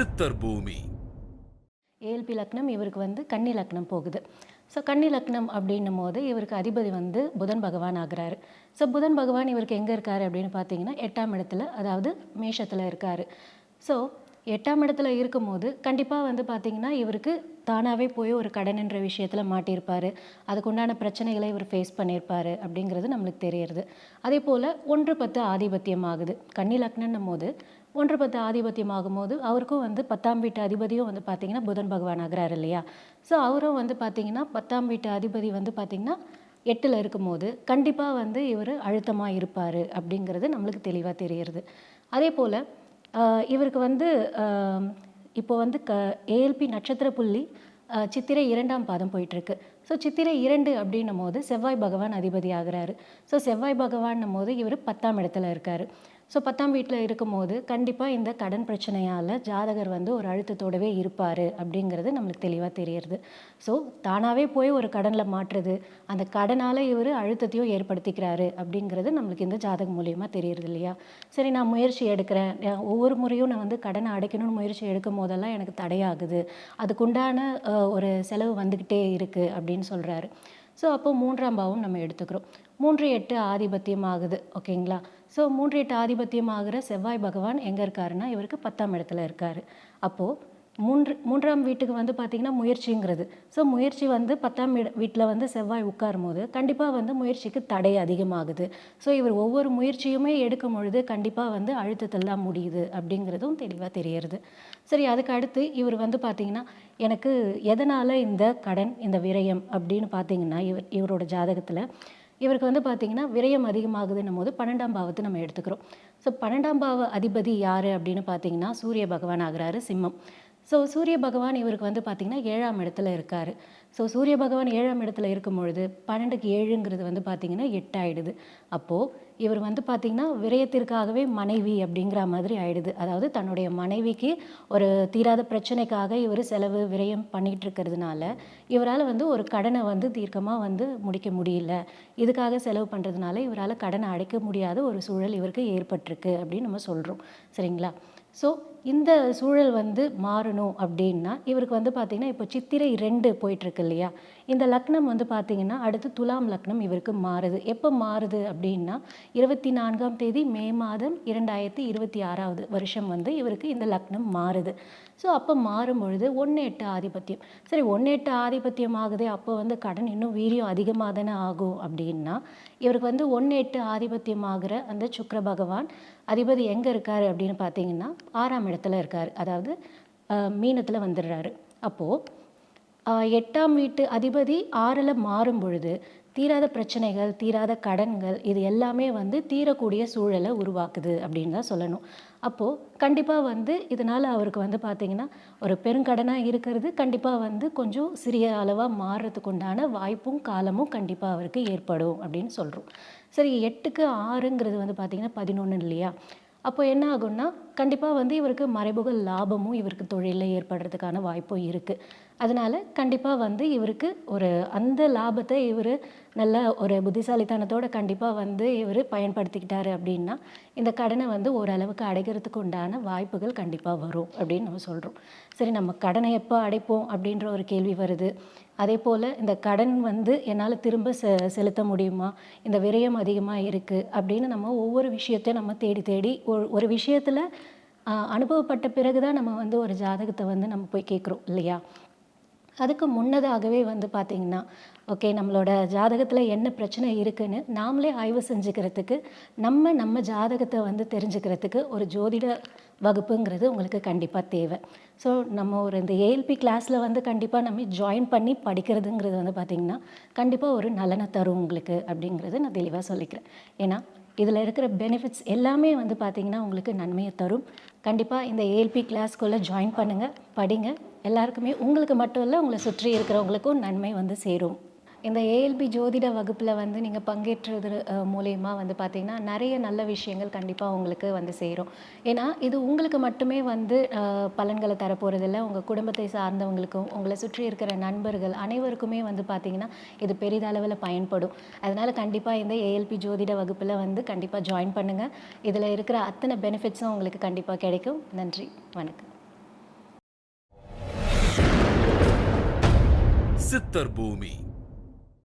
சித்தர் பூமி. ஏல்பி லக்னம் இவருக்கு வந்து கன்னி லக்னம் போகுது. ஸோ கன்னி லக்னம் அப்படின்னும் போது இவருக்கு அதிபதி வந்து புதன் பகவான் ஆகிறாரு. ஸோ புதன் பகவான் இவருக்கு எங்கே இருக்காரு அப்படின்னு பார்த்தீங்கன்னா எட்டாம் இடத்துல அதாவது மேஷத்தில் இருக்காரு. ஸோ எட்டாம் இடத்துல இருக்கும்போது கண்டிப்பாக வந்து பார்த்தீங்கன்னா இவருக்கு தானாகவே போய் ஒரு கடன்ன்ற விஷயத்தில் மாட்டியிருப்பார். அதுக்குண்டான பிரச்சனைகளை இவர் ஃபேஸ் பண்ணியிருப்பார் அப்படிங்கிறது நம்மளுக்கு தெரியறது. அதே போல் ஒன்று பத்து ஆதிபத்தியம் ஆகுது. கன்னி லக்னன்னும் போது ஒன்று பத்து ஆதிபத்தியம் ஆகும்போது அவருக்கும் வந்து பத்தாம் வீட்டு அதிபதியும் வந்து பார்த்திங்கன்னா புதன் பகவான் ஆகிறாரு இல்லையா? ஸோ அவரும் வந்து பார்த்திங்கன்னா பத்தாம் வீட்டு அதிபதி வந்து பார்த்திங்கன்னா எட்டில் இருக்கும்போது கண்டிப்பாக வந்து இவர் அழுத்தமாக இருப்பார் அப்படிங்கிறது நம்மளுக்கு தெளிவாக தெரிகிறது அதே போல் இவருக்கு வந்து இப்போ வந்து க ஏஎல்பி நட்சத்திர புள்ளி சித்திரை இரண்டாம் பாதம் போயிட்டுருக்கு. ஸோ சித்திரை இரண்டு அப்படின்னும் போது செவ்வாய் பகவான் அதிபதி ஆகிறாரு. ஸோ செவ்வாய் பகவான்னும் போது இவர் பத்தாம் இடத்துல இருக்காரு. ஸோ பத்தாம் வீட்டில் இருக்கும்போது கண்டிப்பாக இந்த கடன் பிரச்சனையால் ஜாதகர் வந்து ஒரு அழுத்தத்தோடவே இருப்பார் அப்படிங்கிறது நம்மளுக்கு தெளிவாக தெரியுது ஸோ தானாகவே போய் ஒரு கடனில் மாற்றுறது அந்த கடனால் இவர் அழுத்தத்தையும் ஏற்படுத்திக்கிறாரு அப்படிங்கிறது நம்மளுக்கு இந்த ஜாதகம் மூலியமாக தெரியுறது இல்லையா? சரி நான் முயற்சி எடுக்கிறேன். ஒவ்வொரு முறையும் நான் வந்து கடனை அடைக்கணும்னு முயற்சி எடுக்கும் போதெல்லாம் எனக்கு தடையாகுது. அதுக்குண்டான ஒரு செலவு வந்துக்கிட்டே இருக்குது அப்படின்னு சொல்கிறாரு ஸோ அப்போ மூன்றாம் பாவம் நம்ம எடுத்துக்கிறோம். மூன்று எட்டு ஆதிபத்தியம் ஆகுது. ஓகேங்களா? ஸோ மூன்று எட்டு செவ்வாய் பகவான் எங்கே இருக்காருன்னா இவருக்கு பத்தாம் இடத்துல இருக்கார். அப்போது மூன்று மூன்றாம் வீட்டுக்கு வந்து பார்த்திங்கன்னா முயற்சிங்கிறது. ஸோ முயற்சி வந்து பத்தாம் இட வீட்டில் வந்து செவ்வாய் உட்காரும் போது கண்டிப்பாக வந்து முயற்சிக்கு தடை அதிகமாகுது. ஸோ இவர் ஒவ்வொரு முயற்சியுமே எடுக்கும் பொழுது கண்டிப்பாக வந்து அழுத்தத்தெல்லாம் முடியுது அப்படிங்கிறதும் தெளிவாக தெரியறது. சரி அதுக்கு அடுத்து இவர் வந்து பார்த்திங்கன்னா எனக்கு எதனால் இந்த கடன் இந்த விரயம் அப்படின்னு பார்த்தீங்கன்னா இவர் இவரோட ஜாதகத்தில் இவருக்கு வந்து பார்த்திங்கன்னா விரயம் அதிகமாகுதுன்னும் போது பன்னெண்டாம் பாவத்தை நம்ம எடுத்துக்கிறோம். ஸோ பன்னெண்டாம் பாவ அதிபதி யார் அப்படின்னு பார்த்தீங்கன்னா சூரிய பகவான் ஆகிறாரு சிம்மம். ஸோ சூரிய பகவான் இவருக்கு வந்து பார்த்திங்கன்னா ஏழாம் இடத்துல இருக்கார். ஸோ சூரிய பகவான் ஏழாம் இடத்துல இருக்கும் பொழுது பன்னெண்டுக்கு ஏழுங்கிறது வந்து பார்த்திங்கன்னா எட்டாயிடுது. அப்போது இவர் வந்து பார்த்திங்கன்னா விரயத்திற்காகவே மனைவி அப்படிங்கிற மாதிரி ஆயிடுது. அதாவது தன்னுடைய மனைவிக்கு ஒரு தீராத பிரச்சனைக்காக இவர் செலவு விரயம் பண்ணிகிட்டு இருக்கிறதுனால இவரால் வந்து ஒரு கடனை வந்து தீர்க்கமாக வந்து முடிக்க முடியல. இதுக்காக செலவு பண்ணுறதுனால இவரால் கடனை அடைக்க முடியாத ஒரு சூழல் இவருக்கு ஏற்பட்டிருக்கு அப்படின்னு நம்ம சொல்கிறோம் சரிங்களா? ஸோ இந்த சூழல் வந்து மாறணும் அப்படின்னா இவருக்கு வந்து பார்த்திங்கன்னா இப்போ சித்திரை ரெண்டு போயிட்டுருக்கு இல்லையா? இந்த லக்னம் வந்து பார்த்திங்கன்னா அடுத்து துலாம் லக்னம் இவருக்கு மாறுது. எப்போ மாறுது அப்படின்னா இருபத்தி நான்காம் தேதி மே மாதம் இரண்டாயிரத்தி இருபத்தி ஆறாவது வருஷம் வந்து இவருக்கு இந்த லக்னம் மாறுது. ஸோ அப்போ மாறும் பொழுது ஒன்று எட்டு ஆதிபத்தியம். சரி ஒன்று எட்டு ஆதிபத்தியம் ஆகுதே அப்போ வந்து கடன் இன்னும் வீரியம் அதிகமாக தானே ஆகும் அப்படின்னா இவருக்கு வந்து ஒன்று எட்டு ஆதிபத்தியம் ஆகிற அந்த சுக்கர பகவான் அதிபதி எங்கே இருக்கார் அப்படின்னு பார்த்தீங்கன்னா ஆறாம் இடத்துல இருக்கார். அதாவது மீனத்தில் வந்துடுறாரு. அப்போது எட்டாம் வீட்டு அதிபதி ஆறில் மாறும் பொழுது தீராத பிரச்சனைகள் தீராத கடன்கள் இது எல்லாமே வந்து தீரக்கூடிய சூழலை உருவாக்குது அப்படின்னு தான் சொல்லணும். அப்போது கண்டிப்பாக வந்து இதனால் அவருக்கு வந்து பார்த்திங்கன்னா ஒரு பெருங்கடனாக இருக்கிறது. கண்டிப்பாக வந்து கொஞ்சம் சிறிய அளவாக மாறுறதுக்கு உண்டான வாய்ப்பும் காலமும் கண்டிப்பாக அவருக்கு ஏற்படும் அப்படின்னு சொல்கிறோம் சரி எட்டுக்கு ஆறுங்கிறது வந்து பார்த்திங்கன்னா பதினொன்று இல்லையா? அப்போ என்ன ஆகும்னா கண்டிப்பாக வந்து இவருக்கு மறைமுக லாபமும் இவருக்கு தொழிலில் ஏற்படுறதுக்கான வாய்ப்பும் இருக்குது அதனால் கண்டிப்பாக வந்து இவருக்கு ஒரு அந்த லாபத்தை இவர் நல்ல ஒரு புத்திசாலித்தனத்தோடு கண்டிப்பாக வந்து இவர் பயன்படுத்திக்கிட்டாரு அப்படின்னா இந்த கடனை வந்து ஓரளவுக்கு அடைக்கிறதுக்கு உண்டான வாய்ப்புகள் கண்டிப்பாக வரும் அப்படின்னு நம்ம சொல்கிறோம் சரி நம்ம கடனை எப்போ அடைப்போம் அப்படின்ற ஒரு கேள்வி வருது. அதே போல் இந்த கடன் வந்து என்னால் திரும்ப செ செலுத்த முடியுமா? இந்த விரயம் அதிகமாக இருக்குது அப்படின்னு நம்ம ஒவ்வொரு விஷயத்தையும் நம்ம தேடி தேடி ஒரு ஒரு விஷயத்தில் அனுபவப்பட்ட பிறகு தான் நம்ம வந்து ஒரு ஜாதகத்தை வந்து நம்ம போய் கேட்குறோம் இல்லையா? அதுக்கு முன்னதாகவே வந்து பார்த்திங்கன்னா ஓகே நம்மளோட ஜாதகத்தில் என்ன பிரச்சனை இருக்குன்னு நாமளே ஆய்வு செஞ்சுக்கிறதுக்கு நம்ம நம்ம ஜாதகத்தை வந்து தெரிஞ்சுக்கிறதுக்கு ஒரு ஜோதிட வகுப்புங்கிறது உங்களுக்கு கண்டிப்பாக தேவை. ஸோ நம்ம ஒரு இந்த ஏஎல்பி கிளாஸில் வந்து கண்டிப்பாக நம்ம ஜாயின் பண்ணி படிக்கிறதுங்கிறது வந்து பார்த்திங்கன்னா கண்டிப்பாக ஒரு நலனை தரும் உங்களுக்கு அப்படிங்கிறது நான் தெளிவாக சொல்லிக்கிறேன். ஏன்னா இதில் இருக்கிற பெனிஃபிட்ஸ் எல்லாமே வந்து பார்த்திங்கன்னா உங்களுக்கு நன்மையை தரும். கண்டிப்பாக இந்த ஏஎல்பி கிளாஸ்குள்ளே ஜாயின் பண்ணுங்கள் படிங்க. எல்லாருக்குமே உங்களுக்கு மட்டும் இல்லை உங்களை சுற்றி இருக்கிறவங்களுக்கும் நன்மை வந்து சேரும். இந்த ஏஎல்பி ஜோதிட வகுப்பில் வந்து நீங்கள் பங்கேற்றது மூலயமா வந்து பார்த்தீங்கன்னா நிறைய நல்ல விஷயங்கள் கண்டிப்பாக உங்களுக்கு வந்து சேரும். ஏன்னா இது உங்களுக்கு மட்டுமே வந்து பலன்களை தரப்போகிறதில்ல உங்கள் குடும்பத்தை சார்ந்தவங்களுக்கும் உங்களை சுற்றி இருக்கிற நண்பர்கள் அனைவருக்குமே வந்து பார்த்திங்கன்னா இது பெரிதளவில் பயன்படும். அதனால் கண்டிப்பாக இந்த ஏஎல்பி ஜோதிட வகுப்பில் வந்து கண்டிப்பாக ஜாயின் பண்ணுங்கள் இதில் இருக்கிற அத்தனை பெனிஃபிட்ஸும் உங்களுக்கு கண்டிப்பாக கிடைக்கும். நன்றி. வணக்கம். சித்தர் பூமி.